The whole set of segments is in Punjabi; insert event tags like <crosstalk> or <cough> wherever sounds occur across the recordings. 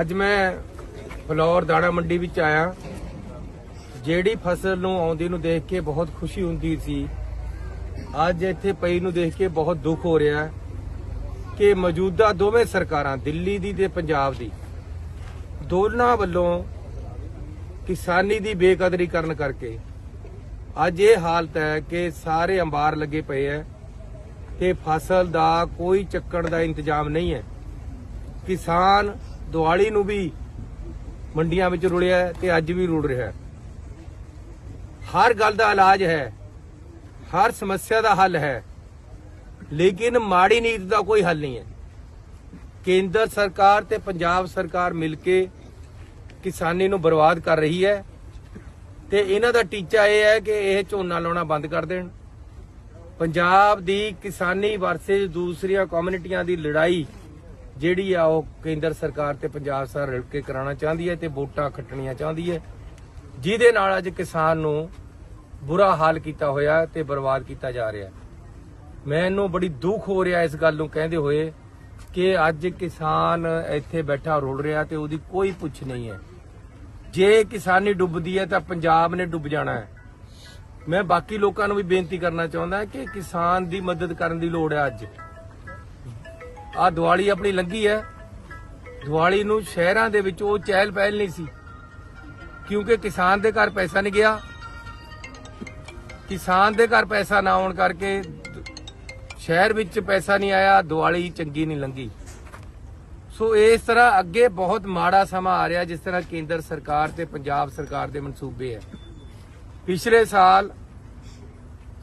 ਅੱਜ ਮੈਂ ਫਲੋਰ ਦਾਣਾ ਮੰਡੀ ਵਿੱਚ ਆਇਆ। ਜਿਹੜੀ ਫਸਲ ਨੂੰ ਆਉਂਦੀ ਨੂੰ ਦੇਖ ਕੇ ਬਹੁਤ ਖੁਸ਼ੀ ਹੁੰਦੀ ਸੀ। ਅੱਜ ਇੱਥੇ ਪਈ ਨੂੰ ਦੇਖ ਕੇ ਬਹੁਤ ਦੁੱਖ ਹੋ ਰਿਹਾ ਹੈ ਕਿ ਮੌਜੂਦਾ ਦੋਵੇਂ ਸਰਕਾਰਾਂ, ਦਿੱਲੀ ਦੀ ਤੇ ਪੰਜਾਬ ਦੀ, ਦੋਨਾਂ ਵੱਲੋਂ ਕਿਸਾਨੀ ਦੀ ਬੇਕਦਰੀ ਕਰਨ ਕਰਕੇ ਅੱਜ ਇਹ ਹਾਲਤ ਹੈ ਕਿ ਸਾਰੇ ਅੰਬਾਰ ਲੱਗੇ ਪਏ ਹੈ ਤੇ ਫਸਲ ਦਾ ਕੋਈ ਚੱਕਣ ਦਾ ਇੰਤਜ਼ਾਮ ਨਹੀਂ ਹੈ। ਕਿਸਾਨ ਦਿਵਾਲੀ ਨੂੰ ਵੀ ਮੰਡੀਆਂ ਵਿੱਚ ਰੁਲਿਆ ਹੈ ਤੇ ਅੱਜ ਵੀ ਰੁੜ ਰਿਹਾ ਹਰ ਗੱਲ ਦਾ ਇਲਾਜ ਹੈ, ਹਰ ਸਮੱਸਿਆ ਦਾ ਹੱਲ ਹੈ, ਲੇਕਿਨ ਮਾੜੀ ਨੀਤ ਦਾ ਕੋਈ ਹੱਲ ਨਹੀਂ ਹੈ। ਕੇਂਦਰ ਸਰਕਾਰ ਤੇ ਪੰਜਾਬ ਸਰਕਾਰ ਮਿਲ ਕੇ ਕਿਸਾਨੀ ਨੂੰ ਬਰਬਾਦ ਕਰ ਰਹੀ ਹੈ ਤੇ ਇਹਨਾਂ ਦਾ ਟੀਚਾ ਇਹ ਹੈ ਕਿ ਇਹ ਝੋਨਾ ਲਾਉਣਾ ਬੰਦ ਕਰ ਦੇਣ। ਪੰਜਾਬ ਦੀ ਕਿਸਾਨੀ ਵਰਸੇ ਦੂਸਰੀਆਂ ਕਮਿਊਨਿਟੀਆਂ ਦੀ ਲੜਾਈ ਜਿਹੜੀ ਆ ਉਹ ਕੇਂਦਰ ਸਰਕਾਰ ਤੇ ਪੰਜਾਬ ਸਰਕਾਰ ਰਲ ਕੇ ਕਰਾਉਣਾ ਚਾਹੁੰਦੀ ਹੈ ਤੇ ਵੋਟਾਂ ਖੱਟਣੀਆਂ ਚਾਹੁੰਦੀ ਹੈ। ਜਿਹਦੇ ਨਾਲ ਅੱਜ ਕਿਸਾਨ ਨੂੰ ਬੁਰਾ ਹਾਲ ਕੀਤਾ ਹੋਇਆ ਤੇ ਬਰਬਾਦ ਕੀਤਾ ਜਾ ਰਿਹਾ। ਮੈਨੂੰ ਬੜੀ ਦੁੱਖ ਹੋ ਰਿਹਾ ਇਸ ਗੱਲ ਨੂੰ ਕਹਿੰਦੇ ਹੋਏ ਕਿ ਅੱਜ ਕਿਸਾਨ ਇੱਥੇ ਬੈਠਾ ਰੋਲ ਰਿਹਾ ਤੇ ਉਹਦੀ ਕੋਈ ਪੁੱਛ ਨਹੀਂ ਹੈ। ਜੇ ਕਿਸਾਨੀ ਡੁੱਬਦੀ ਹੈ ਤਾਂ ਪੰਜਾਬ ਨੇ ਡੁੱਬ ਜਾਣਾ ਹੈ। ਮੈਂ ਬਾਕੀ ਲੋਕਾਂ ਨੂੰ ਵੀ ਬੇਨਤੀ ਕਰਨਾ ਚਾਹੁੰਦਾ ਕਿ ਕਿਸਾਨ ਦੀ ਮਦਦ ਕਰਨ ਦੀ ਲੋੜ ਹੈ ਅੱਜ। ਆ ਦੀਵਾਲੀ ਆਪਣੀ ਲੰਗੀ ਹੈ। ਦੀਵਾਲੀ ਨੂੰ ਸ਼ਹਿਰਾਂ ਦੇ ਵਿੱਚ ਉਹ ਚਹਿਲ ਪਹਿਲ ਨਹੀਂ ਸੀ। ਕਿਉਂਕਿ ਕਿਸਾਨ ਦੇ ਘਰ ਪੈਸਾ ਨਹੀਂ ਗਿਆ। ਕਿਸਾਨ ਦੇ ਘਰ ਪੈਸਾ ਨਾ ਆਉਣ ਕਰਕੇ ਸ਼ਹਿਰ ਵਿੱਚ ਪੈਸਾ ਨਹੀਂ ਆਇਆ, ਦੀਵਾਲੀ ਚੰਗੀ ਨਹੀਂ ਲੰਗੀ। ਸੋ ਇਸ ਤਰ੍ਹਾਂ ਅੱਗੇ ਬਹੁਤ ਮਾੜਾ ਸਮਾਂ ਆ ਰਿਹਾ, ਜਿਸ ਤਰ੍ਹਾਂ ਕੇਂਦਰ ਸਰਕਾਰ ਤੇ ਪੰਜਾਬ ਸਰਕਾਰ ਦੇ ਮਨਸੂਬੇ ਹੈ। ਪਿਛਲੇ ਸਾਲ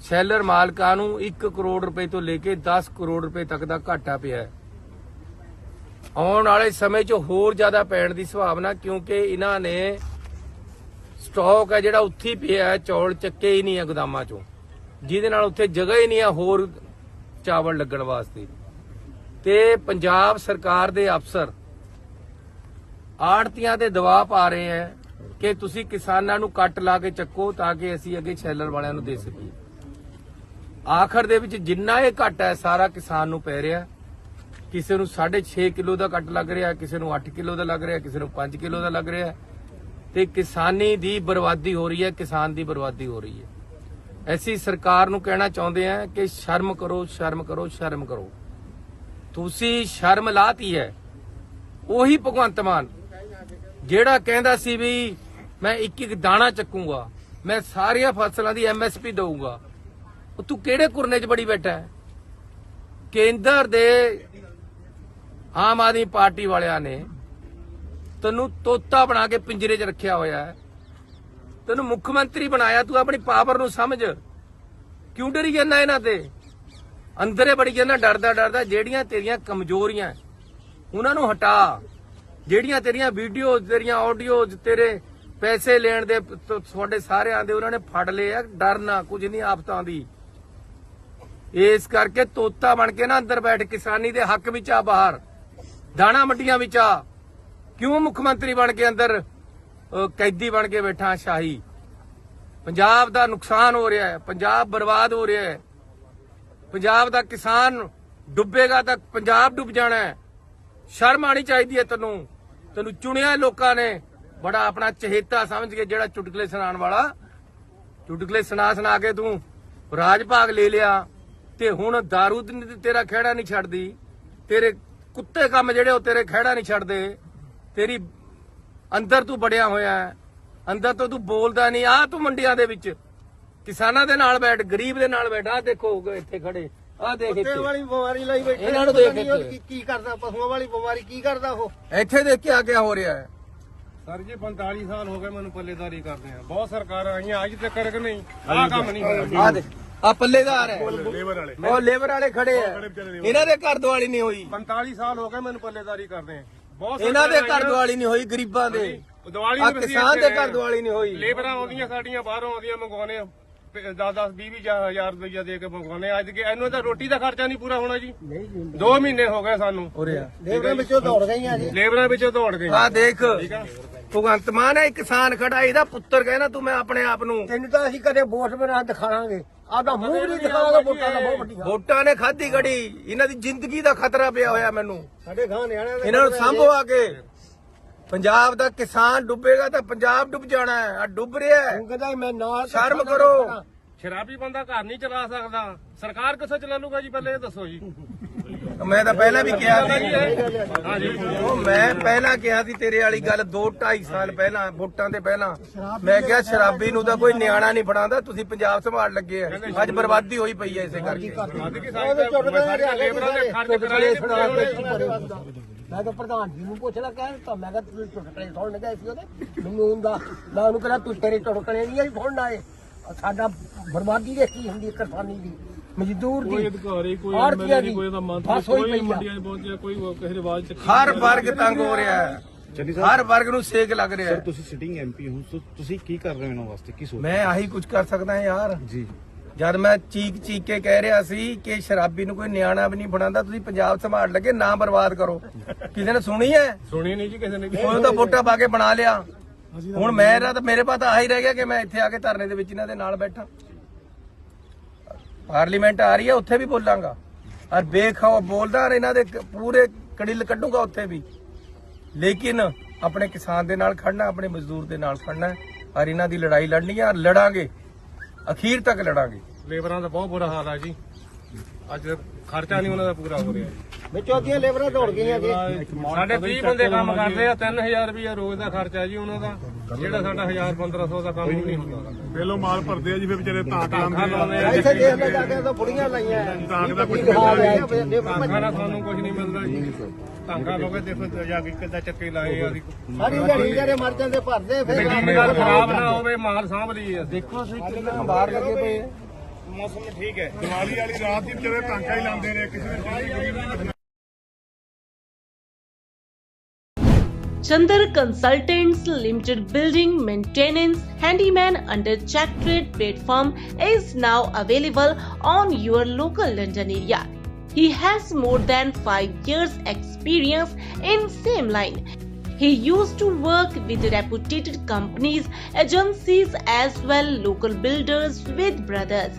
ਸ਼ੈਲਰ ਮਾਲਕਾਂ ਨੂੰ 1 ਕਰੋੜ ਰੁਪਏ ਤੋਂ ਲੈ ਕੇ 10 ਕਰੋੜ ਰੁਪਏ ਤੱਕ ਦਾ ਘਾਟਾ ਪਿਆ ਹੈ। ਆਉਣ ਵਾਲੇ ਸਮੇਂ 'ਚ ਹੋਰ ਜ਼ਿਆਦਾ ਪੈਣ ਦੀ ਸੰਭਾਵਨਾ, ਕਿਉਂਕਿ ਇਹਨਾਂ ਨੇ ਸਟਾਕ ਹੈ ਜਿਹੜਾ ਉੱਥੇ ਪਿਆ ਚੌਲ ਚੱਕੇ ਹੀ ਨਹੀਂ ਹੈ ਗੋਦਾਮਾਂ 'ਚੋਂ। ਜਿਹਦੇ ਨਾਲ ਉੱਥੇ ਜਗ੍ਹਾ ਹੀ ਨਹੀਂ ਹੈ ਹੋਰ ਚਾਵਲ ਲੱਗਣ ਵਾਸਤੇ। ਤੇ ਪੰਜਾਬ ਸਰਕਾਰ ਦੇ ਅਫਸਰ ਆੜਤੀਆਂ ਤੇ ਦਬਾਅ ਪਾ ਰਹੇ ਹੈ ਕਿ ਤੁਸੀਂ ਕਿਸਾਨਾਂ ਨੂੰ ਕੱਟ ਲਾ ਕੇ ਚੱਕੋ ਤਾਂ ਕਿ ਅਸੀਂ ਅੱਗੇ ਸ਼ੈਲਰ ਵਾਲਿਆਂ ਨੂੰ ਦੇ ਸਕੀਏ। ਆਖਰ ਦੇ ਵਿੱਚ ਜਿੰਨਾ ਇਹ ਘੱਟ ਹੈ, ਸਾਰਾ ਕਿਸਾਨ ਨੂੰ ਪੈ ਰਿਹਾ। ਕਿਸੇ ਨੂੰ 6.5 ਕਿਲੋ ਦਾ ਕੱਟ ਲੱਗ ਰਿਹਾ, ਕਿਸੇ ਨੂੰ 8 ਕਿਲੋ ਦਾ ਲੱਗ ਰਿਹਾ, ਕਿਸੇ ਨੂੰ 5 ਕਿਲੋ ਦਾ ਲੱਗ ਰਿਹਾ। ਤੇ ਕਿਸਾਨੀ ਦੀ ਬਰਬਾਦੀ ਹੋ ਰਹੀ ਹੈ, ਕਿਸਾਨ ਦੀ ਬਰਬਾਦੀ ਹੋ ਰਹੀ ਹੈ। ਅਸੀਂ ਸਰਕਾਰ ਨੂੰ ਕਹਿਣਾ ਚਾਹੁੰਦੇ ਹਾਂ ਕਿ ਸ਼ਰਮ ਕਰੋ ਸ਼ਰਮ ਕਰੋ ਸ਼ਰਮ ਕਰੋ। ਤੁਸੀਂ ਸ਼ਰਮ ਲਾਤੀ ਹੈ, ਉਹੀ ਭਗਵੰਤ ਮਾਨ, ਜਿਹੜਾ ਕਹਿੰਦਾ ਸੀ ਵੀ ਮੈਂ ਇੱਕ ਇੱਕ ਦਾਣਾ ਚੱਕੂਗਾ, ਮੈਂ ਸਾਰੀਆਂ ਫਸਲਾਂ ਦੀ ਐਮਐਸਪੀ ਦਊਗਾ। ਉਹ ਤੂੰ ਕਿਹੜੇ ਕੁਰਨੇ 'ਚ ਬੜੀ ਬੈਠਾ ਹੈ? ਕੇਂਦਰ ਦੇ ਆਮ ਆਦਮੀ ਪਾਰਟੀ ਵਾਲਿਆਂ ਨੇ ਤੈਨੂੰ ਤੋਤਾ ਬਣਾ ਕੇ ਪਿੰਜਰੇ 'ਚ ਰੱਖਿਆ ਹੋਇਆ ਹੈ। ਤੈਨੂੰ ਮੁੱਖ ਮੰਤਰੀ ਬਣਾਇਆ, ਤੂੰ ਆਪਣੀ ਪਾਵਰ ਨੂੰ ਸਮਝ। ਕਿਉਂ ਡਰੀ ਜਾਂਦਾ ਇਹਨਾਂ ਤੇ? ਅੰਦਰੇ ਬੜੀ ਜਾਂਦਾ, ਡਰਦਾ ਡਰਦਾ, ਜਿਹੜੀਆਂ ਤੇਰੀਆਂ ਕਮਜ਼ੋਰੀਆਂ ਉਹਨਾਂ ਨੂੰ ਹਟਾ। ਜਿਹੜੀਆਂ ਤੇਰੀਆਂ ਵੀਡੀਓ ਤੇਰੀਆਂ ਆਡੀਓ ਤੇਰੇ ਪੈਸੇ ਲੈਣ ਦੇ ਤੁਹਾਡੇ ਸਾਰਿਆਂ ਦੇ ਉਹਨਾਂ ਨੇ ਫੜ ਲਏ ਆ ਡਰਨਾ ਕੁਝ ਨਹੀਂ ਆਫਤਾਂ ਦੀ। ਇਸ ਕਰਕੇ ਤੋਤਾ ਬਣ ਕੇ ਨਾ ਅੰਦਰ ਬੈਠ, ਕਿਸਾਨੀ ਦੇ ਹੱਕ ਵਿੱਚ ਆ ਬਾਹਰ। ਦਾਣਾ ਮੰਡੀਆਂ ਵਿੱਚ ਆ। ਕਿਉਂ ਮੁੱਖ ਮੰਤਰੀ ਬਣ ਕੇ ਅੰਦਰ ਕੈਦੀ ਬਣ ਕੇ ਬੈਠਾ ਸ਼ਾਹੀ? ਪੰਜਾਬ ਦਾ ਨੁਕਸਾਨ ਹੋ ਰਿਹਾ ਹੈ, ਪੰਜਾਬ ਬਰਬਾਦ ਹੋ ਰਿਹਾ ਹੈ। ਪੰਜਾਬ ਦਾ ਕਿਸਾਨ ਡੁੱਬੇਗਾ ਤਾਂ ਪੰਜਾਬ ਡੁੱਬ ਜਾਣਾ ਹੈ। ਸ਼ਰਮ ਆਣੀ ਚਾਹੀਦੀ ਹੈ ਤੈਨੂੰ। ਤੈਨੂੰ ਚੁਣਿਆ ਲੋਕਾਂ ਨੇ। ਬੜਾ ਆਪਣਾ ਚਹੇਤਾ ਸਮਝ ਕੇ ਜਿਹੜਾ ਚੁਟਕਲੇ ਸੁਣਾਉਣ ਵਾਲਾ। ਚੁਟਕਲੇ ਸੁਣਾ ਸੁਣਾ ਕੇ ਤੂੰ ਰਾਜ ਭਾਗ ਲੈ ਲਿਆ। ਤੇ ਹੁਣ ਦਾਰੂ ਤੇਰਾ ਖਹਿੜਾ ਨਹੀਂ ਛੱਡਦੀ। ਤੇਰੇ ਕੁੱਤੇ ਕੰਮ ਜਿਹੜੇ ਉਹ ਤੇਰੇ ਖਹਿੜਾ ਨਹੀਂ ਛੱਡਦੇ। ਤੇਰੀ ਅੰਦਰ ਤੂੰ ਬੜਿਆ ਹੋਇਆ ਹੈ। ਅੰਦਰ ਤੋਂ ਤੂੰ ਬੋਲਦਾ ਨਹੀਂ। ਆ ਤੂੰ ਮੰਡੀਆਂ ਦੇ ਵਿੱਚ। ਕਿਸਾਨਾਂ ਦੇ ਨਾਲ ਬੈਠ ਗਰੀਬ ਦੇ ਨਾਲ ਬੈਠ। ਆ ਦੇਖੋ ਇੱਥੇ ਖੜੇ ਆ ਦੇਖ ਇੱਥੇ। ਵਾਲੀ ਬਿਮਾਰੀ ਲਈ ਬੈਠੇ ਇਹਨਾਂ ਨੂੰ ਦੇਖ ਇੱਥੇ। ਕੀ- ਕੀ ਕਰਦਾ ਪਸ਼ੂਆਂ ਵਾਲੀ ਬਿਮਾਰੀ ਕੀ ਕਰਦਾ ਉਹ? ਇੱਥੇ ਦੇਖ ਕੇ ਆ ਕਿਆ ਹੋ ਰਿਹਾ ਹੈ। ਸਰ ਜੀ 45 ਸਾਲ ਹੋ ਗਏ ਮੈਨੂੰ ਪੱਲੇਦਾਰੀ ਕਰਦੇ ਆ। ਬਹੁਤ ਸਰਕਾਰਾਂ ਆਈਆਂ ਅੱਜ ਤੱਕ ਕਰ ਨਹੀਂ। ਆਹ ਕੰਮ ਨਹੀਂ ਹੋਇਆ। ਆ ਦੇ ਆ ਪੱਲੇਦਾਰ ਹੈ। ਲੇਬਰ ਵਾਲੇ। ਉਹ ਲੇਬਰ ਵਾਲੇ ਖੜੇ ਆ। ਇਹਨਾਂ ਦੇ ਘਰ ਦਿਵਾਲੀ ਨਹੀਂ ਹੋਈ। 45 ਸਾਲ ਹੋ ਗਏ ਮੈਨੂੰ ਪੱਲੇਦਾਰੀ ਕਰਦੇ ਆ। ਬਹੁਤ ਇਹਨਾਂ ਦੇ ਘਰ ਦਿਵਾਲੀ ਨਹੀਂ ਹੋਈ ਗਰੀਬਾਂ ਦੇ। ਦੀਵਾਲੀ ਆ ਨੂੰ ਅਸੀਂ ਕਿਸਾਨ ਦੇ ਘਰ ਦਿਵਾਲੀ ਨਹੀਂ ਹੋਈ। ਲੇਬਰਾਂ ਆਉਂਦੀਆਂ ਸਾਡੀਆਂ ਬਾਹਰੋਂ ਆਉਂਦੀਆਂ ਮੰਗਵਾਉਣੇ 10 10 20 ਹਜ਼ਾਰ ਰੁਪਈਆ ਦੇ ਕੇ ਮੰਗਵਾਉਣੇ ਅੱਜ ਕਿ ਇਹਨੂੰ ਤਾਂ ਰੋਟੀ ਦਾ ਖਰਚਾ ਨਹੀਂ ਪੂਰਾ ਹੋਣਾ ਜੀ। 2 ਮਹੀਨੇ ਹੋ ਗਏ ਸਾਨੂੰ। ਲੇਬਰਾਂ ਵਿੱਚੋਂ ਦੌੜ ਗਈਆਂ ਜੀ। ਲੇਬਰਾਂ ਵਿੱਚੋਂ ਦੌੜ ਗਏ ਆ ਦੇਖ। ਭਗਵੰਤ ਮਾਨ ਹੈ ਕਿਸਾਨ ਖੜਾ ਇਹਦਾ ਪੁੱਤਰ ਕਹਿੰਦਾ ਤੂੰ ਮੈਂ ਆਪਣੇ ਆਪ ਨੂੰ ਤੈਨੂੰ ਤਾਂ ਅਸੀਂ ਕਦੇ ਵੋਟ ਬਣਾ ਦਿਖਾਵਾਂਗੇ। ਆਦਾ ਮੂੰਹ ਵੀ ਨਹੀਂ ਦਿਖਾਵਾਂਗੇ ਵੋਟਾਂ ਦਾ ਬਹੁਤ ਵੱਡੀਆਂ ਵੋਟਾਂ ਨੇ ਖਾਧੀ ਗੜੀ ਇਹਨਾਂ ਦੀ ਜ਼ਿੰਦਗੀ ਦਾ ਖਤਰਾ ਪਿਆ ਹੋਇਆ ਮੈਨੂੰ। ਸਾਡੇ ਗਾਂ ਨਿਆਣਿਆਂ ਦੇ ਇਹਨਾਂ ਨੂੰ ਸੰਭੋ ਆ ਕੇ। ਪੰਜਾਬ ਦਾ ਕਿਸਾਨ ਡੁੱਬੇਗਾ ਤਾਂ ਪੰਜਾਬ ਡੁੱਬ ਜਾਣਾ ਹੈ। ਆ ਡੁੱਬ ਰਿਹਾ ਹੈ। ਉਹ ਕਹਿੰਦਾ ਮੈਂ ਨਾਲ ਸ਼ਰਮ ਕਰੋ। ਸ਼ਰਾਬੀ ਬੰਦਾ ਘਰ ਨਹੀਂ ਚਲਾ ਸਕਦਾ। ਸਰਕਾਰ ਕਿੱਥੋਂ ਚਲਾ ਲੂਗਾ ਜੀ? ਪਹਿਲੇ ਇਹ ਦੱਸੋ ਜੀ। ਮੈਂ ਤਾਂ ਪਹਿਲਾਂ ਵੀ ਕਿਹਾ ਸੀ ਉਹ ਮੈਂ ਪਹਿਲਾਂ ਕਿਹਾ ਸੀ ਤੇਰੇ ਵਾਲੀ ਗੱਲ 2 2.5 ਸਾਲ ਪਹਿਲਾਂ ਵੋਟਾਂ ਦੇ ਪਹਿਲਾਂ ਮੈਂ ਕਿਹਾ ਸ਼ਰਾਬੀ ਨੂੰ ਤਾਂ ਕੋਈ ਨਿਆਣਾ ਨਹੀਂ ਬਣਾਉਂਦਾ ਤੁਸੀਂ ਪੰਜਾਬ ਸੰਭਾਲ ਲੱਗੇ ਆ ਅੱਜ ਬਰਬਾਦੀ ਹੋਈ ਪਈ ਹੈ ਇਸੇ ਕਰਕੇ ਮੈਂ ਤਾਂ ਪ੍ਰਧਾਨ ਜੀ ਨੂੰ ਪੁੱਛ ਲਾ ਕਹਿ ਤਾਂ ਮੈਂ ਕਿਹਾ ਤੁਸੀਂ ਟੁੱਟਣੇ ਸੁਣਨ ਗਏ ਸੀ ਉਹਦੇ ਮੈਨੂੰ ਹੁੰਦਾ ਮੈਂ ਉਹਨੂੰ ਕਹਿੰਦਾ ਤੂੰ ਤੇਰੇ ਟੁੱਟਣੇ ਨਹੀਂ ਆਈ ਫੋਨ ਆਏ ਸਾਡਾ ਬਰਬਾਦੀ ਦੇ ਕੀ ਹੁੰਦੀ ਹੈ ਕਿਸਾਨੀ ਦੀ? ਮਜ਼ਦੂਰ ਦੀ ਕੋਈ ਅਧਿਕਾਰੀ ਕੋਈ ਆੜ੍ਹਤੀਆਂ ਐਮਐਲਏ ਦੀ। ਨਹੀਂ ਕੋਈ ਦਾ ਮੰਤਰੀ ਬਸ ਹੋਈ ਕੋਈ ਪਈ ਆ। ਮੰਡੀਆਂ 'ਚ ਪਹੁੰਚਿਆ ਕੋਈ ਕਿਸੇ ਰਿਵਾਜ ਚ ਹਰ ਵਰਗ ਤੰਗ ਹੋ ਰਿਹਾ ਹੈ। ਹਰ ਵਰਗ ਨੂੰ ਸੇਕ ਲੱਗ ਰਿਹਾ ਸਰ ਹੈ ਤੁਸੀਂ ਸਿਟਿੰਗ ਐਮਪੀ ਹੋ ਸੋ ਤੁਸੀਂ ਕੀ ਕਰ ਰਹੇ ਹੋ ਇਹਨਾਂ ਵਾਸਤੇ? ਕੀ ਸੋਚ ਮੈਂ ਆਹੀ ਕੁਝ ਕਰ ਸਕਦਾ ਯਾਰ। ਜੀ। ਜਦ ਮੈਂ ਚੀਕ ਚੀਕ ਕੇ ਕਹਿ ਰਿਹਾ ਸੀ ਕਿ ਸ਼ਰਾਬੀ ਨੂੰ ਕੋਈ ਨਿਆਣਾ ਵੀ ਨਹੀਂ ਬਣਾਉਂਦਾ ਤੁਸੀਂ ਪੰਜਾਬ ਸੰਭਾਲ ਲੱਗੇ ਨਾ ਬਰਬਾਦ ਕਰੋ। <laughs> ਕਿਸੇ ਨੇ ਸੁਣੀ ਹੈ? ਸੁਣੀ ਨਹੀਂ ਜੀ ਕਿਸੇ ਨੇ। ਕੋਈ ਤਾਂ ਵੋਟਾਂ ਪਾ ਕੇ ਬਣਾ ਲਿਆ। ਹੁਣ ਮੇਰਾ ਤਾਂ ਮੇਰੇ ਪਾਸ ਤਾਂ ਆਹੀ ਰਹਿ ਗਿਆ ਕਿ ਮੈਂ ਇੱਥੇ ਆ ਕੇ ਧਰਨੇ ਦੇ ਵਿੱਚ ਇਹਨਾਂ ਦੇ ਨਾਲ ਬੈਠਾ। ਪਾਰਲੀਮੈਂਟ ਆ ਰਹੀ ਹੈ ਉੱਥੇ ਵੀ ਬੋਲਾਂਗਾ। ਔਰ ਬੇਖੌਫ ਬੋਲਦਾ ਇਹਨਾਂ ਦੇ ਪੂਰੇ ਕੜਿਲ ਕੱਢੂਗਾ ਉੱਥੇ ਵੀ। ਲੇਕਿਨ ਆਪਣੇ ਕਿਸਾਨ ਦੇ ਨਾਲ ਖੜਨਾ ਆਪਣੇ ਮਜ਼ਦੂਰ ਦੇ ਨਾਲ ਖੜਨਾ ਔਰ ਇਹਨਾਂ ਦੀ ਲੜਾਈ ਲੜਨੀ ਹੈ ਔਰ ਲੜਾਂਗੇ। ਅਖੀਰ ਤੱਕ ਲੜਾਂਗੇ। ਲੇਬਰਾਂ ਦਾ ਬਹੁਤ ਬੁਰਾ ਹਾਲ ਆ ਜੀ। ਅੱਜ ਖਰਚਾ ਨਹੀਂ ਉਹਨਾਂ ਦਾ ਪੂਰਾ ਹੋ ਰਿਹਾ। ਵਿੱਚੋਂ ਦੀਆਂ ਲੇਬਰਾਂ ਦੌੜ ਗਈਆਂ ਜੀ। ਸਾਡੇ 30 ਬੰਦੇ ਕੰਮ ਕਰਦੇ ਆ 3000 ਰੁਪਏ ਰੋਜ਼ ਦਾ ਖਰਚਾ ਜੀ ਉਹਨਾਂ ਦਾ। ਜਿਹੜਾ ਸਾਡਾ 1000 1500 ਦਾ ਕੰਮ ਨਹੀਂ ਹੁੰਦਾ। ਪਹਿਲੋਂ ਮਾਲ ਭਰਦੇ ਆ ਜੀ ਫਿਰ ਵਿਚਾਰੇ ਤਾਂ ਧਾਗਾ ਲਾਉਂਦੇ ਆ। ਇੱਥੇ ਦੇਖ ਲੈ ਜਾ ਕੇ ਤਾਂ ਬੁੜੀਆਂ ਲਾਈਆਂ। ਤਾਂ ਦਾ ਕੁਝ ਨਾਲ ਸਾਨੂੰ ਕੁਝ ਨਹੀਂ ਮਿਲਦਾ ਜੀ। ਧਾਗਾ ਲੋਕੇ ਦੇਖੋ ਜਾ ਕੇ ਕਿੱਦਾਂ ਚੱਕੇ ਲਾਏ ਆ। ਅਸੀਂ ਸਾਰੀ ਦਿਹਾੜੀ ਜਿਹੜੇ ਮਰ ਜਾਂਦੇ ਭਰਦੇ ਫਿਰ ਖਰਾਬ ਨਾ ਹੋਵੇ ਮਾਲ ਸਾਂਭ ਲਈਏ ਅਸੀਂ। ਦੇਖੋ ਅਸੀਂ ਕਿੰਨਾ ਬਾਹਰ ਲੱਗੇ ਪਏ। ਆ। ਮੌਸਮ ਠੀਕ ਹੈ ਦੀਵਾਲੀ ਵਾਲੀ ਰਾਤ ਹੀ ਵਿਚਾਰੇ ਟਾਂਕਾ ਹੀ ਲਾਉਂਦੇ ਨੇ ਕਿਸੇ ਨੇ ਚਾਹੀ ਗਰੀਬ ਨਹੀਂ ਬਚਣਾ Chandar Consultants Limited Building Maintenance Handyman under Check Trade platform is now available on your local London area. He has more than 5 years experience in same line. He used to work with reputed companies, agencies as well local builders with brothers.